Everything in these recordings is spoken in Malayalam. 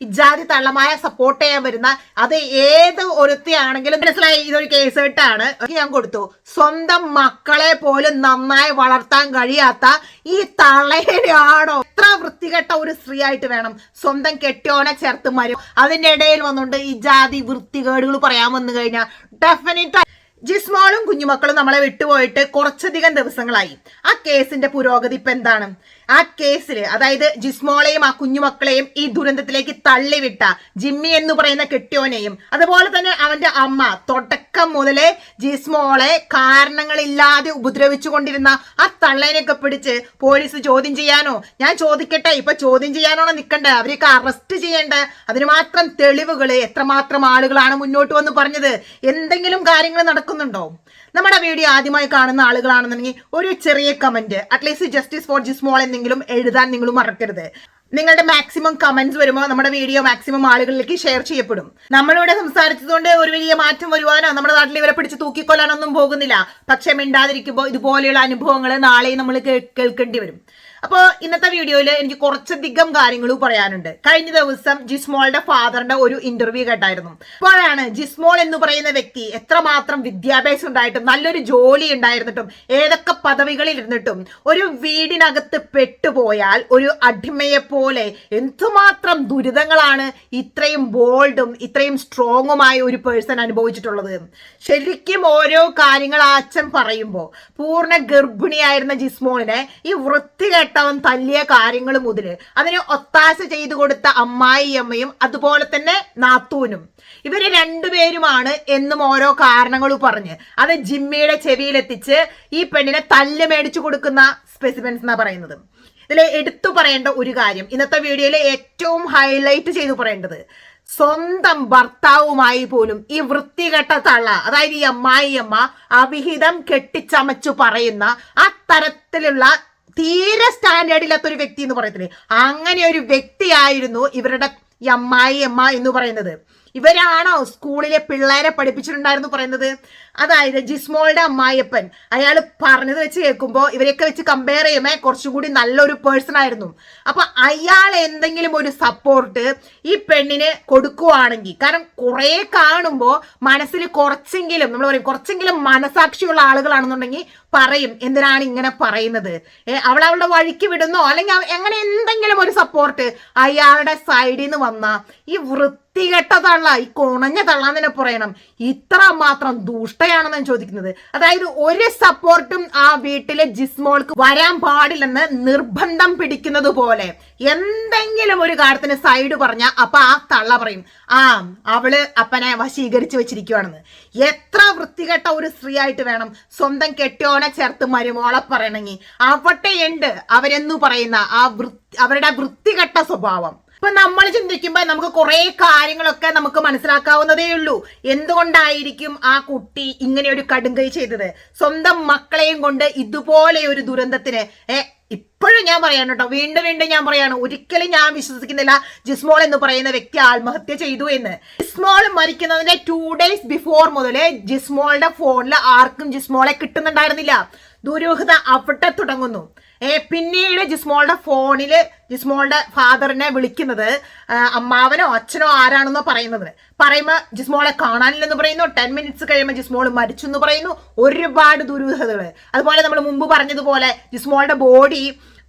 ഇജാതി തള്ളമായ സപ്പോർട്ട് ചെയ്യാൻ വരുന്ന അത് ഏത് ഒരുത്തിയാണെങ്കിലും മനസ്സിലായി ഇതൊരു കേസ് വിട്ടാണ് ഞാൻ കൊടുത്തു. സ്വന്തം മക്കളെ പോലും നന്നായി വളർത്താൻ കഴിയാത്ത ഈ തളയാണോ എത്ര വൃത്തികെട്ട ഒരു സ്ത്രീ ആയിട്ട് വേണം സ്വന്തം കെട്ടിയോനെ ചേർത്ത് മരും അതിന്റെ ഇടയിൽ വന്നുകൊണ്ട് ഈ ജാതി വൃത്തികേടുകൾ പറയാൻ വന്നു കഴിഞ്ഞാൽ ഡെഫിനറ്റ് ജിസ്മോളും കുഞ്ഞുമക്കളും നമ്മളെ വിട്ടുപോയിട്ട് കുറച്ചധികം ദിവസങ്ങളായി. ആ കേസിന്റെ പുരോഗതി ഇപ്പൊ എന്താണ്? ആ കേസിൽ അതായത് ജിസ്മോളെയും ആ കുഞ്ഞുമക്കളെയും ഈ ദുരന്തത്തിലേക്ക് തള്ളിവിട്ട ജിമ്മി എന്ന് പറയുന്ന കെട്ടിയോനെയും അതുപോലെ തന്നെ അവന്റെ അമ്മ തുടക്കം മുതലേ ജിസ്മോളെ കാരണങ്ങളില്ലാതെ ഉപദ്രവിച്ചു കൊണ്ടിരുന്ന ആ തള്ളേനെയൊക്കെ പിടിച്ച് പോലീസ് ചോദ്യം ചെയ്യാനോ? ഞാൻ ചോദിക്കട്ടെ ഇപ്പൊ ചോദ്യം ചെയ്യാനോ നിൽക്കണ്ടേ അവരെയൊക്കെ അറസ്റ്റ് ചെയ്യേണ്ട? അതിന് മാത്രം തെളിവുകൾ എത്രമാത്രം ആളുകളാണ് മുന്നോട്ട് വന്ന് പറഞ്ഞത്? എന്തെങ്കിലും കാര്യങ്ങൾ നടക്കുന്നുണ്ടോ? നമ്മുടെ വീഡിയോ ആദ്യമായി കാണുന്ന ആളുകളാണെന്നുണ്ടെങ്കിൽ ഒരു ചെറിയ comment at least justice for Jismol എന്തെങ്കിലും എഴുതാൻ നിങ്ങൾ മറക്കരുത്. നിങ്ങളുടെ മാക്സിമം കമന്റ്സ് വരുമ്പോൾ നമ്മുടെ വീഡിയോ മാക്സിമം ആളുകളിലേക്ക് ഷെയർ ചെയ്യപ്പെടും. നമ്മളിവിടെ സംസാരിച്ചതുകൊണ്ട് ഒരു വലിയ മാറ്റം വരുവാനോ നമ്മുടെ നാട്ടിൽ ഇവരെ പിടിച്ച് തൂക്കിക്കൊല്ലാനൊന്നും പോകുന്നില്ല. പക്ഷെ മിണ്ടാതിരിക്കുമ്പോൾ ഇതുപോലെയുള്ള അനുഭവങ്ങൾ നാളെയും നമ്മൾ കേൾക്കേണ്ടി വരും. അപ്പോൾ ഇന്നത്തെ വീഡിയോയിൽ എനിക്ക് കുറച്ചധികം കാര്യങ്ങൾ പറയാനുണ്ട്. കഴിഞ്ഞ ദിവസം ജിസ്മോളുടെ ഫാദറിന്റെ ഒരു ഇന്റർവ്യൂ കേട്ടായിരുന്നു. അപ്പോഴാണ് ജിസ്മോൾ എന്ന് പറയുന്ന വ്യക്തി എത്രമാത്രം വിദ്യാഭ്യാസം ഉണ്ടായിട്ടും നല്ലൊരു ജോലി ഉണ്ടായിരുന്നിട്ടും ഏതൊക്കെ പദവികളിൽ ഇരുന്നിട്ടും ഒരു വീടിനകത്ത് പെട്ടുപോയാൽ ഒരു അടിമയെ പോലെ എന്തുമാത്രം ദുരിതങ്ങളാണ് ഇത്രയും ബോൾഡും ഇത്രയും സ്ട്രോങ്ങുമായ ഒരു പേഴ്സൺ അനുഭവിച്ചിട്ടുള്ളത്. ശരിക്കും ഓരോ കാര്യങ്ങൾ അച്ഛൻ പറയുമ്പോൾ പൂർണ ഗർഭിണിയായിരുന്ന ജിസ്മോളിനെ ഈ വൃത്തികെട്ടവൻ തല്ലിയ കാര്യങ്ങൾ മുതൽ അതിനെ ഒത്താശ ചെയ്തു കൊടുത്ത അമ്മായി അമ്മയും അതുപോലെ തന്നെ നാത്തൂനും. ഇവർ രണ്ടുപേരുമാണ് എന്നും ഓരോ കാരണങ്ങൾ പറഞ്ഞ് അത് ജിമ്മിയുടെ ചെവിയിലെത്തിച്ച് ഈ പെണ്ണിനെ തല്ല് മേടിച്ചു കൊടുക്കുന്ന സ്പെസിമെൻസ് എന്നാ പറയുന്നത്. ഇതിൽ എടുത്തു പറയേണ്ട ഒരു കാര്യം. ഇന്നത്തെ വീഡിയോയിൽ ഏറ്റവും ഹൈലൈറ്റ് ചെയ്തു പറയേണ്ടത് സ്വന്തം ഭർത്താവുമായി പോലും ഈ വൃത്തികെട്ട തള്ള അതായത് ഈ അമ്മായിയമ്മ അവിഹിതം കെട്ടിച്ചമച്ചു പറയുന്ന ആ തരത്തിലുള്ള തീരെ സ്റ്റാൻഡേർഡ് ഇല്ലാത്ത ഒരു വ്യക്തി എന്ന് പറയത്തില്ലേ? അങ്ങനെ ഒരു വ്യക്തിയായിരുന്നു ഇവരുടെ ഈ അമ്മായി അമ്മ എന്ന് പറയുന്നത്. ഇവരാണോ സ്കൂളിലെ പിള്ളേരെ പഠിപ്പിച്ചിട്ടുണ്ടായിരുന്നു പറയുന്നത്? അതായത് ജിസ്മോളുടെ അമ്മായിയപ്പൻ. അയാൾ പറഞ്ഞത് വെച്ച് കേൾക്കുമ്പോൾ ഇവരെയൊക്കെ വെച്ച് കമ്പയർ ചെയ്യുമ്പോൾ കുറച്ചും കൂടി നല്ലൊരു പേഴ്സൺ ആയിരുന്നു. അപ്പൊ അയാൾ എന്തെങ്കിലും ഒരു സപ്പോർട്ട് ഈ പെണ്ണിന് കൊടുക്കുവാണെങ്കിൽ കാരണം കുറെ കാണുമ്പോൾ മനസ്സിൽ കുറച്ചെങ്കിലും നമ്മൾ പറയും കുറച്ചെങ്കിലും മനസാക്ഷിയുള്ള ആളുകളാണെന്നുണ്ടെങ്കിൽ പറയും എന്തിനാണ് ഇങ്ങനെ പറയുന്നത്? അവൾ അവളുടെ വഴിക്ക് വിടുന്നോ? അല്ലെങ്കിൽ എങ്ങനെ എന്തെങ്കിലും ഒരു സപ്പോർട്ട് അയാളുടെ സൈഡിൽ നിന്ന് വന്ന ഈ വൃത്തികെട്ട തള്ള ഈ കുണഞ്ഞ തള്ളാന്ന് തന്നെ പറയണം. ഇത്ര മാത്രം ദുഷ്ടയാണെന്ന് ഞാൻ ചോദിക്കുന്നത്? അതായത് ഒരു സപ്പോർട്ടും ആ വീട്ടിലെ ജിസ്മോൾക്ക് വരാൻ പാടില്ലെന്ന് നിർബന്ധം പിടിക്കുന്നത് പോലെ. എന്തെങ്കിലും ഒരു കാര്യത്തിന് സൈഡ് പറഞ്ഞ അപ്പൊ ആ തള്ള പറയും ആ അവൾ അപ്പനെ വശീകരിച്ചു വെച്ചിരിക്കുവാണെന്ന്. എത്ര വൃത്തികെട്ട ഒരു സ്ത്രീ ആയിട്ട് വേണം സ്വന്തം കെട്ടിയോനെ ചേർത്ത് മരുമോളെ പറയണമെങ്കിൽ. അവട്ടെ ഉണ്ട് അവരെന്നു പറയുന്ന ആ വൃത്തി അവരുടെ വൃത്തികെട്ട സ്വഭാവം. ഇപ്പൊ നമ്മൾ ചിന്തിക്കുമ്പോൾ നമുക്ക് കുറെ കാര്യങ്ങളൊക്കെ നമുക്ക് മനസ്സിലാക്കാവുന്നതേ ഉള്ളൂ. എന്തുകൊണ്ടായിരിക്കും ആ കുട്ടി ഇങ്ങനെ ഒരു കടുങ്കൈ ചെയ്തത്? സ്വന്തം മക്കളെയും കൊണ്ട് ഇതുപോലെ ഒരു ദുരന്തത്തിന് ഇപ്പോഴും ഞാൻ പറയാണ് കേട്ടോ വീണ്ടും വീണ്ടും ഞാൻ പറയാണ് ഒരിക്കലും ഞാൻ വിശ്വസിക്കുന്നില്ല ജിസ്മോൾ എന്ന് പറയുന്ന വ്യക്തി ആത്മഹത്യ ചെയ്തു എന്ന്. ജിസ്മോൾ മരിക്കുന്നതിന്റെ ടു ഡേയ്സ് ബിഫോർ മുതലേ ജിസ്മോളുടെ ഫോണിൽ ആർക്കും ജിസ്മോളെ കിട്ടുന്നുണ്ടായിരുന്നില്ല. ദുരൂഹത അവിടെ തുടങ്ങുന്നു. പിന്നീട് ജിസ്മോളുടെ ഫോണിൽ ജിസ്മോളുടെ ഫാദറിനെ വിളിക്കുന്നത് അമ്മാവനോ അച്ഛനോ ആരാണെന്നോ പറയുന്നത് പറയുമ്പോൾ ജിസ്മോളെ കാണാനില്ലെന്ന് പറയുന്നു ടെൻ മിനിറ്റ്സ് കഴിയുമ്പോൾ ജിസ്മോൾ മരിച്ചു എന്ന് പറയുന്നു. ഒരുപാട് ദുരൂഹതകൾ അതുപോലെ നമ്മൾ മുമ്പ് പറഞ്ഞതുപോലെ ജിസ്മോളുടെ ബോഡി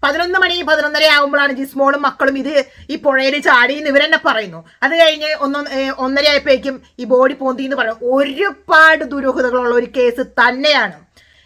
പതിനൊന്ന് മണി പതിനൊന്നര ആകുമ്പോഴാണ് ജിസ്മോളും മക്കളും ഇത് ഈ പുഴയിൽ ചാടി എന്ന് ഇവരെന്നെ പറയുന്നു. അത് കഴിഞ്ഞ് ഒന്നൊ ഒന്നര ആയപ്പോഴേക്കും ഈ ബോഡി പോന്തി എന്ന് പറയുന്നു ഒരുപാട് ദുരൂഹതകളുള്ള ഒരു കേസ് തന്നെയാണ്.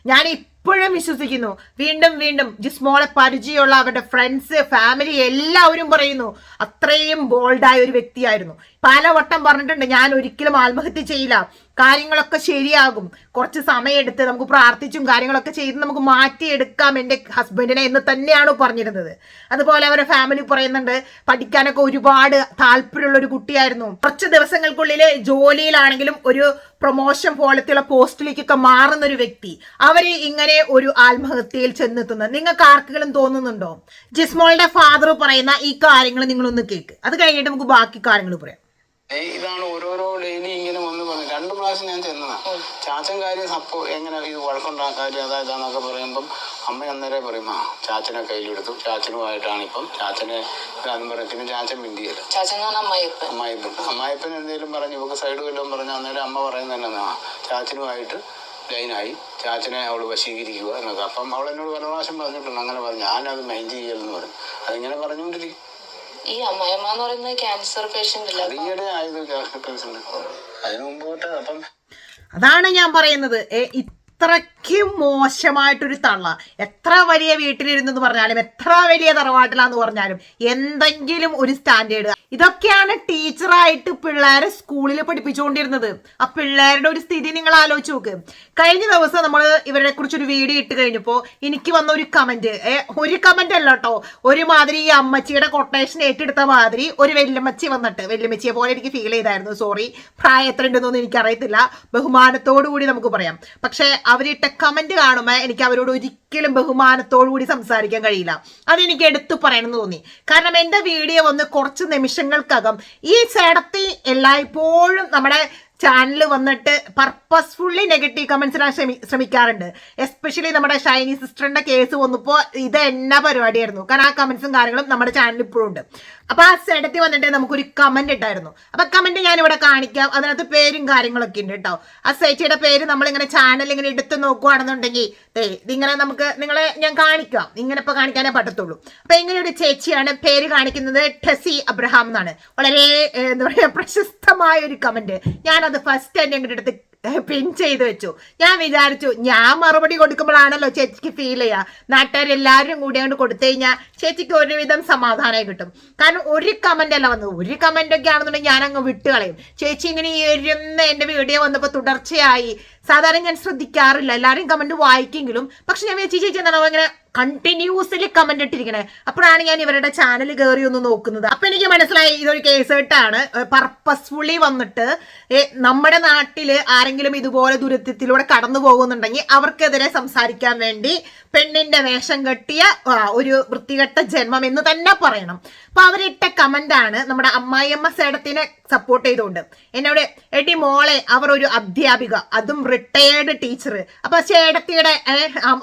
ഞാൻ ഇപ്പോഴും വിശ്വസിക്കുന്നു. വീണ്ടും വീണ്ടും ജിസ്മോളെ പരിചയമുള്ള അവരുടെ ഫ്രണ്ട്സ് ഫാമിലി എല്ലാവരും പറയുന്നു. അത്രയും ബോൾഡായ ഒരു വ്യക്തിയായിരുന്നു. പലവട്ടം പറഞ്ഞിട്ടുണ്ട് ഞാൻ ഒരിക്കലും ആത്മഹത്യ ചെയ്യില്ല. കാര്യങ്ങളൊക്കെ ശരിയാകും. കുറച്ച് സമയമെടുത്ത് നമുക്ക് പ്രാർത്ഥിച്ചും കാര്യങ്ങളൊക്കെ ചെയ്ത് നമുക്ക് മാറ്റിയെടുക്കാം എന്റെ ഹസ്ബൻഡിനെ എന്ന് തന്നെയാണ് പറഞ്ഞിരുന്നത്. അതുപോലെ അവരുടെ ഫാമിലി പറയുന്നുണ്ട് പഠിക്കാനൊക്കെ ഒരുപാട് താല്പര്യമുള്ള ഒരു കുട്ടിയായിരുന്നു. കുറച്ച് ദിവസങ്ങൾക്കുള്ളിൽ ജോലിയിലാണെങ്കിലും ഒരു പ്രൊമോഷൻ പോലത്തെയുള്ള പോസ്റ്റിലേക്കൊക്കെ മാറുന്ന ഒരു വ്യക്തി. അവർ ഇങ്ങനെ ഒരു ആത്മഹത്യയിൽ ചെന്നെത്തുന്നത്. നിങ്ങൾക്ക് ആർക്കെങ്കിലും തോന്നുന്നുണ്ടോ? ജിസ്മോളുടെ ഫാദർ പറയുന്ന ഈ കാര്യങ്ങൾ നിങ്ങളൊന്ന് കേൾക്ക് അത് കഴിഞ്ഞിട്ട് നമുക്ക് ബാക്കി കാര്യങ്ങൾ പറയാം. ഇതാണ് ഓരോരോ ഡെയിലി ഇങ്ങനെ വന്ന് പറഞ്ഞു. രണ്ടു പ്രാവശ്യം ഞാൻ ചെന്നതാണ് ചാച്ചൻ കാര്യം സപ്പോ എങ്ങനെ ഇത് വഴക്കുണ്ടാകാൻ കാര്യം അതാ ഇതാന്നൊക്കെ പറയുമ്പം അമ്മ അന്നേരം പറയും ആ ചാച്ചനെ കയ്യിലെടുത്തു. ചാച്ചനുമായിട്ടാണ് ഇപ്പം ചാച്ചനെ ഇതാന്ന് പറയും പിന്നെ ചാച്ചൻ മിണ്ടിയല്ല. അമ്മായിപ്പൻ അമ്മായിപ്പൻ എന്തെങ്കിലും പറഞ്ഞു ഇവക്ക് സൈഡ് വല്ലതും പറഞ്ഞു അന്നേരം അമ്മ പറയുന്നത് തന്നെ ആ ചാച്ചനുമായിട്ട് ലൈനായി ചാച്ചനെ അവൾ വശീകരിക്കുക എന്നൊക്കെ. അപ്പം അവൾ എന്നോട് പല പ്രാവശ്യം പറഞ്ഞിട്ടുണ്ട്. അങ്ങനെ പറഞ്ഞു. ഞാനത് മൈൻഡ് ചെയ്യലെന്ന് പറഞ്ഞു. അതിങ്ങനെ പറഞ്ഞുകൊണ്ടിരിക്കും. ഈ അമ്മായിമ്മ എന്ന് പറയുന്നത് ക്യാൻസർ പേഷ്യന്റ് അല്ല? ഈയിടെ ആയത് അതിന് മുമ്പ് തൊട്ട് അപ്പം അതാണ് ഞാൻ പറയുന്നത്. ഏ, ഇത്രയ്ക്കും മോശമായിട്ടൊരു തള്ള. എത്ര വലിയ വീട്ടിലിരുന്നെന്ന് പറഞ്ഞാലും എത്ര വലിയ തറവാട്ടിലാന്ന് പറഞ്ഞാലും എന്തെങ്കിലും ഒരു സ്റ്റാൻഡേർഡ്. ഇതൊക്കെയാണ് ടീച്ചറായിട്ട് പിള്ളേരെ സ്കൂളിൽ പഠിപ്പിച്ചുകൊണ്ടിരുന്നത്. ആ പിള്ളേരുടെ ഒരു സ്ഥിതി നിങ്ങൾ ആലോചിച്ച് നോക്ക്. കഴിഞ്ഞ ദിവസം നമ്മൾ ഇവരെ കുറിച്ചൊരു വീഡിയോ ഇട്ട് കഴിഞ്ഞപ്പോൾ എനിക്ക് വന്ന ഒരു കമന്റ് ഒരു കമന്റ് അല്ല കേട്ടോ ഒരുമാതിരി ഈ അമ്മച്ചിയുടെ കൊട്ടേഷൻ ഏറ്റെടുത്ത മാതിരി ഒരു വെല്ലുമച്ചി വന്നിട്ട് വെല്ലുമച്ചിയെ പോലെ എനിക്ക് ഫീൽ ചെയ്തായിരുന്നു. സോറി പ്രായം എത്ര ഉണ്ടെന്നൊന്നും എനിക്കറിയത്തില്ല. ബഹുമാനത്തോടു കൂടി നമുക്ക് പറയാം. പക്ഷേ അവരിട്ട കമന്റ് കാണുമ്പോൾ എനിക്ക് അവരോട് ഒരിക്കലും ബഹുമാനത്തോടു കൂടി സംസാരിക്കാൻ കഴിയില്ല. അതെനിക്ക് എടുത്തു പറയണമെന്ന് തോന്നി. കാരണം എന്റെ വീഡിയോ വന്ന് കുറച്ച് നിമിഷങ്ങൾക്കകം ഈ ചേടത്തി എല്ലായ്പ്പോഴും നമ്മുടെ ചാനൽ വന്നിട്ട് പർപ്പസ്ഫുള്ളി നെഗറ്റീവ് കമന്റ്സ് ഇടാൻ ശ്രമി ശ്രമിക്കാറുണ്ട്. എസ്പെഷ്യലി നമ്മുടെ ഷൈനി സിസ്റ്ററിന്റെ കേസ് വന്നപ്പോൾ ഇത് എന്നാ പരിപാടിയായിരുന്നു. കാരണം ആ കമന്റ്സും കാര്യങ്ങളും നമ്മുടെ ചാനലിൽ ഇപ്പോഴും ഉണ്ട്. അപ്പൊ ആ സെടത്തി വന്നിട്ട് നമുക്കൊരു കമന്റ് ഇട്ടായിരുന്നു. അപ്പൊ കമന്റ് ഞാൻ ഇവിടെ കാണിക്കാം. അതിനകത്ത് പേരും കാര്യങ്ങളൊക്കെ ഉണ്ട് കേട്ടോ ആ ചേച്ചിയുടെ പേര് നമ്മളിങ്ങനെ ചാനൽ ഇങ്ങനെ എടുത്ത് നോക്കുവാണെന്നുണ്ടെങ്കിൽ ദേ ഇതിങ്ങനെ നമുക്ക് നിങ്ങളെ ഞാൻ കാണിക്കാം. ഇങ്ങനെ ഇപ്പൊ കാണിക്കാനേ പറ്റത്തുള്ളൂ. അപ്പൊ ഇങ്ങനെ ഒരു ചേച്ചിയാണ് പേര് കാണിക്കുന്നത് ടെസി അബ്രഹാം എന്നാണ്. വളരെ എന്താ പറയുക പ്രശസ്തമായ ഒരു കമന്റ് ഞാനത് ഫസ്റ്റ് തന്നെ അങ്ങോട്ട് എടുത്ത് പിൻ ചെയ്ത് വെച്ചു. ഞാൻ വിചാരിച്ചു ഞാൻ മറുപടി കൊടുക്കുമ്പോഴാണല്ലോ ചേച്ചിക്ക് ഫീൽ ചെയ്യുക നാട്ടുകാരെല്ലാവരും കൂടി അങ്ങോട്ട് കൊടുത്തു കഴിഞ്ഞാൽ ചേച്ചിക്ക് ഒരുവിധം സമാധാനമായി കിട്ടും. കാരണം ഒരു കമന്റ് അല്ല വന്നത്. ഒരു കമന്റ് ഒക്കെ ആണെന്നുണ്ടെങ്കിൽ ഞാൻ അങ്ങ് വിട്ട് കളയും ചേച്ചി ഇങ്ങനെ ഈ എഴുന്ന എന്റെ വീഡിയോ വന്നപ്പോൾ തുടർച്ചയായി സാധാരണ ഞാൻ ശ്രദ്ധിക്കാറില്ല. എല്ലാവരും കമന്റ് വായിക്കെങ്കിലും. പക്ഷെ ഞാൻ ചേച്ചി ചേച്ചി എന്താണ് ഇങ്ങനെ കണ്ടിന്യൂസ്ലി കമന്റ് ഇട്ടിരിക്കണേ? അപ്പോഴാണ് ഞാൻ ഇവരുടെ ചാനൽ കയറി ഒന്ന് നോക്കുന്നത്. അപ്പൊ എനിക്ക് മനസ്സിലായി ഇതൊരു കേസ് കേട്ടാണ് പർപ്പസ്ഫുള്ളി വന്നിട്ട് നമ്മുടെ നാട്ടിൽ ആരെങ്കിലും ഇതുപോലെ ദുരിതത്തിലൂടെ കടന്നു പോകുന്നുണ്ടെങ്കിൽ അവർക്കെതിരെ സംസാരിക്കാൻ വേണ്ടി പെണ്ണിന്റെ വേഷം കെട്ടിയ ഒരു വൃത്തികെട്ട ജന്മം എന്ന് തന്നെ പറയണം. അപ്പൊ അവരിട്ട കമന്റ് ആണ് നമ്മുടെ അമ്മായിയമ്മ സേടത്തിനെ സപ്പോർട്ട് ചെയ്തുകൊണ്ട്. എന്നോട് എടി മോളെ അവർ ഒരു അധ്യാപിക അതും റിട്ടയേർഡ് ടീച്ചർ അപ്പൊ ചേടത്തിയുടെ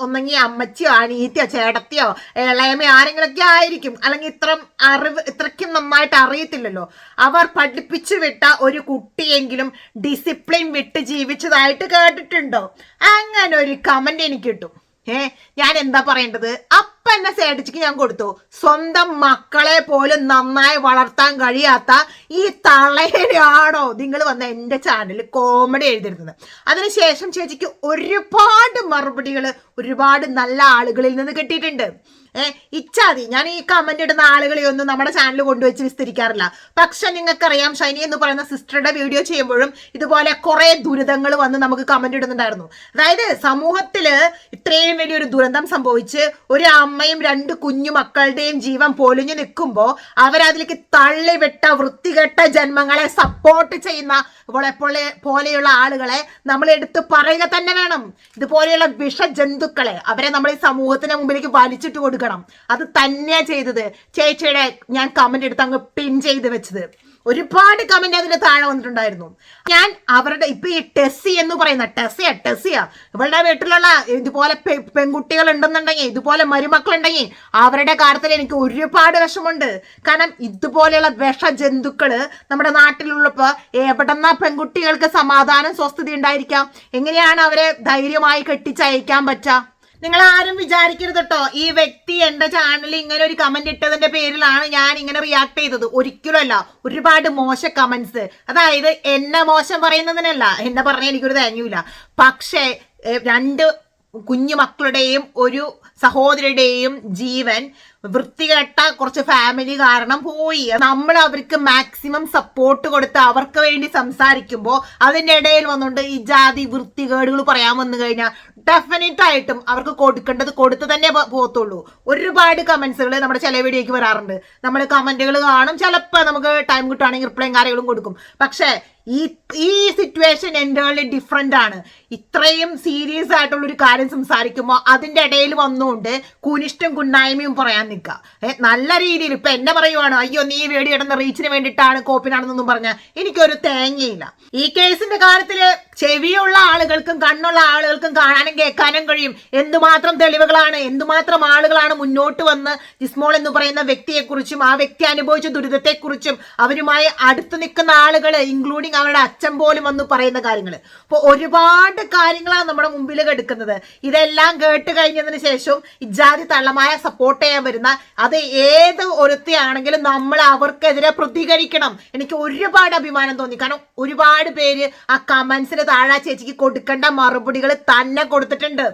ഒന്നെങ്കിൽ അമ്മച്ചിയോ അനീത്തിയോ ചേടത്തിയോ ഇളയമയോ ആരെങ്കിലൊക്കെ ആയിരിക്കും. അല്ലെങ്കിൽ ഇത്ര അറിവ് ഇത്രയ്ക്കും നന്നായിട്ട് അറിയത്തില്ലല്ലോ. അവർ പഠിപ്പിച്ചു വിട്ട ഒരു കുട്ടിയെങ്കിലും ഡിസിപ്ലിൻ വിട്ട് ജീവിച്ചതായിട്ട് കേട്ടിട്ടുണ്ടോ? അങ്ങനെ ഒരു കമന്റ് എനിക്ക് കിട്ടും. ഏഹ് ഞാൻ എന്താ പറയേണ്ടത്? അപ്പ എന്നെ സേടിച്ചിക്ക് ഞാൻ കൊടുത്തു. സ്വന്തം മക്കളെ പോലും നന്നായി വളർത്താൻ കഴിയാത്ത ഈ തളയനാണോ നിങ്ങൾ വന്ന എന്റെ ചാനലിൽ കോമഡി എഴുതിയിരുന്നത്. അതിനുശേഷം ചേച്ചിക്ക് ഒരുപാട് മറുപടികൾ ഒരുപാട് നല്ല ആളുകളിൽ നിന്ന് കിട്ടിയിട്ടുണ്ട്. ഏ ഇച്ചാതി ഞാൻ ഈ കമന്റ് ഇടുന്ന ആളുകളെ ഒന്നും നമ്മുടെ ചാനൽ കൊണ്ടുവച്ച് വിസ്തരിക്കാറില്ല. പക്ഷെ നിങ്ങൾക്കറിയാം ഷൈനി എന്ന് പറയുന്ന സിസ്റ്ററുടെ വീഡിയോ ചെയ്യുമ്പോഴും ഇതുപോലെ കുറെ ദുരിതങ്ങൾ വന്ന് നമുക്ക് കമന്റ് ഇടുന്നുണ്ടായിരുന്നു. അതായത് സമൂഹത്തിൽ ഇത്രയും വലിയൊരു ദുരന്തം സംഭവിച്ച് ഒരു അമ്മയും രണ്ട് കുഞ്ഞു മക്കളുടെയും ജീവൻ പൊലിഞ്ഞു നിൽക്കുമ്പോൾ അവരതിലേക്ക് തള്ളിവിട്ട വൃത്തികെട്ട ജന്മങ്ങളെ സപ്പോർട്ട് ചെയ്യുന്ന പോലെ പോലെയുള്ള ആളുകളെ നമ്മൾ എടുത്തു പറയുക തന്നെ വേണം. ഇതുപോലെയുള്ള വിഷജന്തുക്കളെ അവരെ നമ്മൾ ഈ സമൂഹത്തിന് മുമ്പിലേക്ക് വലിച്ചിട്ട് കൊടുക്കണം. അത് തന്നെയാണ് ചെയ്തത്. ചേച്ചിയുടെ ഞാൻ കമന്റ് എടുത്ത് അങ്ങ് പിൻ ചെയ്ത് വെച്ചത്. ഒരുപാട് കമന്റ് അതിന്റെ താഴെ വന്നിട്ടുണ്ടായിരുന്നു. ഞാൻ അവരുടെ ഇപ്പൊ ഈ ടെസ്സി എന്ന് പറയുന്ന ടെസ്സിയ ടെസ്സിയ. ഇവളുടെ വീട്ടിലുള്ള ഇതുപോലെ പെൺകുട്ടികൾ ഉണ്ടെന്നുണ്ടെങ്കിൽ ഇതുപോലെ മരുമക്കളുണ്ടെങ്കിൽ അവരുടെ കാര്യത്തിൽ എനിക്ക് ഒരുപാട് വിഷമുണ്ട് കാരണം ഇതുപോലെയുള്ള വിഷ ജന്തുക്കൾ നമ്മുടെ നാട്ടിലുള്ളപ്പോ എവിടെന്നാ പെൺകുട്ടികൾക്ക് സമാധാനം സ്വസ്ഥത ഉണ്ടായിരിക്കാം? എങ്ങനെയാണ് അവരെ ധൈര്യമായി കെട്ടിച്ചയക്കാൻ പറ്റുക നിങ്ങൾ ആരും വിചാരിക്കരുത് കേട്ടോ ഈ വ്യക്തി എന്റെ ചാനലിൽ ഇങ്ങനെ ഒരു കമന്റ് ഇട്ടതിന്റെ പേരിലാണ് ഞാൻ ഇങ്ങനെ റിയാക്ട് ചെയ്തത്. ഒരിക്കലും അല്ല. ഒരുപാട് മോശ കമന്റ്സ് അതായത് എന്നെ മോശം പറയുന്നതിനല്ല. എന്നെ പറഞ്ഞാൽ എനിക്കൊരു തേങ്ങയില്ല പക്ഷേ രണ്ട് കുഞ്ഞു മക്കളുടെയും ഒരു സഹോദരിയുടെയും ജീവൻ വൃത്തികെട്ട കുറച്ച് ഫാമിലി കാരണം പോയി. നമ്മൾ അവർക്ക് മാക്സിമം സപ്പോർട്ട് കൊടുത്ത് അവർക്ക് വേണ്ടി സംസാരിക്കുമ്പോൾ അതിന്റെ ഇടയിൽ വന്നുകൊണ്ട് ഈ ജാതി വൃത്തികേടുകൾ പറയാൻ വന്നു കഴിഞ്ഞാൽ ഡെഫിനറ്റ് ആയിട്ടും അവർക്ക് കൊടുക്കേണ്ടത് കൊടുത്ത് തന്നെ പോകത്തുള്ളൂ. ഒരുപാട് കമന്റ്സുകൾ നമ്മുടെ ചില വീഡിയോയ്ക്ക് വരാറുണ്ട്. നമ്മൾ കമന്റുകൾ കാണും ചിലപ്പോൾ നമുക്ക് ടൈം കിട്ടുകയാണെങ്കിൽ റിപ്ലൈയും കാര്യങ്ങളും കൊടുക്കും. പക്ഷേ ഈ ഈ സിറ്റുവേഷൻ എന്റെ ഡിഫറെന്റ് ആണ്. ഇത്രയും സീരിയസ് ആയിട്ടുള്ള ഒരു കാര്യം സംസാരിക്കുമ്പോൾ അതിന്റെ ഇടയിൽ വന്നുകൊണ്ട് കുനിഷ്ടം കുന്നായ്മയും പറയാൻ നിൽക്കുക. നല്ല രീതിയിൽ ഇപ്പം എന്നെ പറയുവാണ് അയ്യോ നീ വേടി കിടന്ന റീച്ചിന് വേണ്ടിയിട്ടാണ് കോപ്പിനാണെന്നൊന്നും പറഞ്ഞാൽ എനിക്കൊരു തേങ്ങയില്ല. ഈ കേസിന്റെ കാര്യത്തിൽ ചെവിയുള്ള ആളുകൾക്കും കണ്ണുള്ള ആളുകൾക്കും കാണാനും കേൾക്കാനും കഴിയും. എന്തുമാത്രം തെളിവുകളാണ് എന്തുമാത്രം ആളുകളാണ് മുന്നോട്ട് വന്ന് ജിസ്മോൾ എന്ന് പറയുന്ന വ്യക്തിയെക്കുറിച്ചും ആ വ്യക്തി അനുഭവിച്ച ദുരിതത്തെക്കുറിച്ചും അവരുമായി അടുത്ത് നിൽക്കുന്ന ആളുകൾ ഇൻക്ലൂഡിങ് അവരുടെ അച്ഛൻ പോലും വന്ന് പറയുന്ന കാര്യങ്ങൾ. അപ്പോൾ ഒരുപാട് കാര്യങ്ങളാണ് നമ്മുടെ മുമ്പിൽ കിടക്കുന്നത് ഇതെല്ലാം കേട്ട് കഴിഞ്ഞതിന് ശേഷവും ഇജാതി തള്ളമായ സപ്പോർട്ട് ചെയ്യാൻ വരുന്ന അത് ഏത് ഒരുത്തിയാണെങ്കിലും നമ്മൾ അവർക്കെതിരെ പ്രതികരിക്കണം. എനിക്ക് ഒരുപാട് അഭിമാനം തോന്നി. കാരണം ഒരുപാട് പേര് ആ കമന്റ്സിന് താഴെ ചേച്ചിക്ക് കൊടുക്കേണ്ട മറുപടികൾ തന്നെ കൊടുത്തിട്ടുണ്ട്.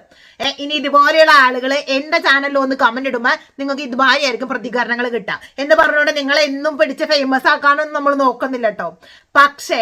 ഇനി ഇതുപോലെയുള്ള ആളുകൾ എന്റെ ചാനലിൽ ഒന്ന് കമന്റ് ഇടുമ്പോൾ നിങ്ങൾക്ക് ഇതുമാതിരിയായിരിക്കും പ്രതികരണങ്ങൾ കിട്ടുക. എന്ന് പറഞ്ഞുകൊണ്ട് നിങ്ങളെ എന്നും പിടിച്ച് ഫേമസ് ആക്കാനൊന്നും നമ്മൾ നോക്കുന്നില്ല കേട്ടോ പക്ഷേ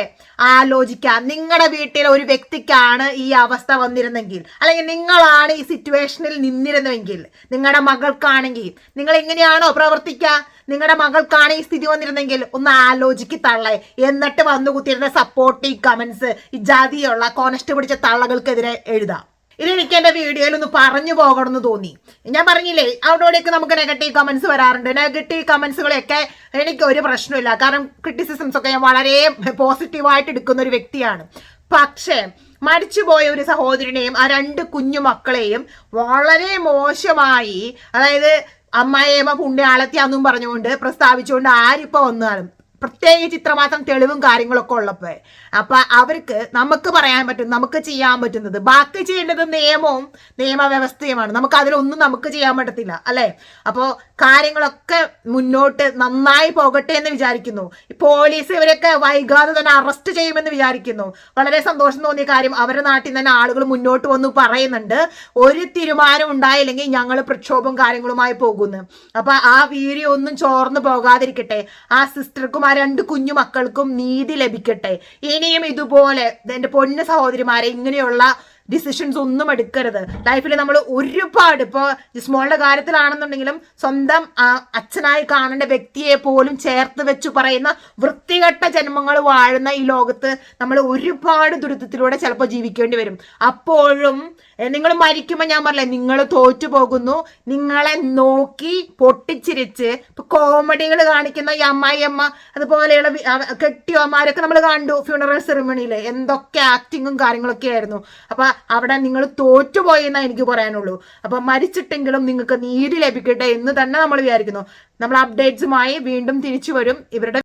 ആലോചിക്കുക നിങ്ങളുടെ വീട്ടിലെ ഒരു വ്യക്തിക്കാണ് ഈ അവസ്ഥ വന്നിരുന്നെങ്കിൽ അല്ലെങ്കിൽ നിങ്ങളാണ് ഈ സിറ്റുവേഷനിൽ നിന്നിരുന്നെങ്കിൽ നിങ്ങളുടെ മകൾക്കാണെങ്കിൽ നിങ്ങൾ എങ്ങനെയാണോ പ്രവർത്തിക്കുക? നിങ്ങളുടെ മകൾക്കാണ് ഈ സ്ഥിതി വന്നിരുന്നെങ്കിൽ ഒന്ന് ആലോചിക്ക് തള്ളേ. എന്നിട്ട് വന്നു കുത്തിയിരുന്ന സപ്പോർട്ടീവ് കമന്റ്സ് ഈ ജാതിയുള്ള കോണസ്റ്റ് പിടിച്ച തള്ളകൾക്കെതിരെ എഴുതാം. ഇത് എനിക്ക് വീഡിയോയിൽ ഒന്ന് പറഞ്ഞു പോകണമെന്ന് തോന്നി. ഞാൻ പറഞ്ഞില്ലേ അവിടെയൊക്കെ നമുക്ക് നെഗറ്റീവ് കമന്റ്സ് വരാറുണ്ട്. നെഗറ്റീവ് കമന്റ്സുകളൊക്കെ എനിക്ക് ഒരു പ്രശ്നമില്ല കാരണം ക്രിറ്റിസിസംസ് ഒക്കെ ഞാൻ വളരെ പോസിറ്റീവായിട്ട് എടുക്കുന്ന ഒരു വ്യക്തിയാണ്. പക്ഷേ മരിച്ചുപോയ ഒരു സഹോദരനെയും ആ രണ്ട് കുഞ്ഞു മക്കളെയും വളരെ മോശമായി അതായത് അമ്മായിയമ്മ പുണ്യാളത്തിയാന്നും പറഞ്ഞുകൊണ്ട് പ്രസ്താവിച്ചുകൊണ്ട് ആരിപ്പോ വന്നാലും പ്രത്യേകിച്ച് ഇത്രമാത്രം തെളിവും കാര്യങ്ങളൊക്കെ ഉള്ളപ്പോൾ അപ്പൊ അവർക്ക് നമുക്ക് പറയാൻ പറ്റും നമുക്ക് ചെയ്യാൻ പറ്റുന്നത്. ബാക്കി ചെയ്യേണ്ടത് നിയമവും നിയമവ്യവസ്ഥയുമാണ്. നമുക്ക് അതിലൊന്നും നമുക്ക് ചെയ്യാൻ പറ്റത്തില്ല അല്ലെ? അപ്പോൾ കാര്യങ്ങളൊക്കെ മുന്നോട്ട് നന്നായി പോകട്ടെ എന്ന് വിചാരിക്കുന്നു. പോലീസ് ഇവരൊക്കെ വൈകാതെ തന്നെ അറസ്റ്റ് ചെയ്യുമെന്ന് വിചാരിക്കുന്നു. വളരെ സന്തോഷം തോന്നിയ കാര്യം അവരുടെ നാട്ടിൽ തന്നെ ആളുകൾ മുന്നോട്ട് വന്ന് പറയുന്നുണ്ട്. ഒരു തീരുമാനം ഉണ്ടായില്ലെങ്കിൽ ഞങ്ങൾ പ്രക്ഷോഭം കാര്യങ്ങളുമായി പോകുന്നു. അപ്പൊ ആ വീഡിയോ ഒന്നും ചോർന്നു പോകാതിരിക്കട്ടെ. ആ സിസ്റ്റർക്കും രണ്ട് കുഞ്ഞു മക്കൾക്കും നീതി ലഭിക്കട്ടെ. ഇനിയും ഇതുപോലെ എന്റെ പൊന്ന സഹോദരിമാരെ ഇങ്ങനെയുള്ള ഡിസിഷൻസ് ഒന്നും എടുക്കരുത്. ലൈഫിൽ നമ്മൾ ഒരുപാട് ഇപ്പോൾ ജിസ്മോളുടെ കാര്യത്തിലാണെന്നുണ്ടെങ്കിലും സ്വന്തം അച്ഛനായി കാണേണ്ട വ്യക്തിയെ പോലും ചേർത്ത് വെച്ചു പറയുന്ന വൃത്തികെട്ട ജന്മങ്ങൾ വാഴുന്ന ഈ ലോകത്ത് നമ്മൾ ഒരുപാട് ദുരിതത്തിലൂടെ ചിലപ്പോൾ ജീവിക്കേണ്ടി വരും. അപ്പോഴും നിങ്ങൾ മരിക്കുമ്പോൾ ഞാൻ പറഞ്ഞില്ലേ നിങ്ങൾ തോറ്റു പോകുന്നു. നിങ്ങളെ നോക്കി പൊട്ടിച്ചിരിച്ച് ഇപ്പൊ കോമഡികൾ കാണിക്കുന്ന ഈ അമ്മായിയമ്മ അതുപോലെയുള്ള കെട്ടിയമാരൊക്കെ നമ്മൾ കണ്ടു ഫ്യൂണറൽ സെറിമണിയിൽ എന്തൊക്കെ ആക്ടിങ്ങും കാര്യങ്ങളൊക്കെ ആയിരുന്നു. അപ്പൊ അവിടെ നിങ്ങൾ തോറ്റുപോയി എന്നാ എനിക്ക് പറയാനുള്ളൂ. അപ്പൊ മരിച്ചിട്ടെങ്കിലും നിങ്ങൾക്ക് നീതി ലഭിക്കട്ടെ എന്ന് തന്നെ നമ്മൾ വിചാരിക്കുന്നു. നമ്മൾ അപ്ഡേറ്റ്സുമായി വീണ്ടും തിരിച്ചു വരും. ഇവരുടെ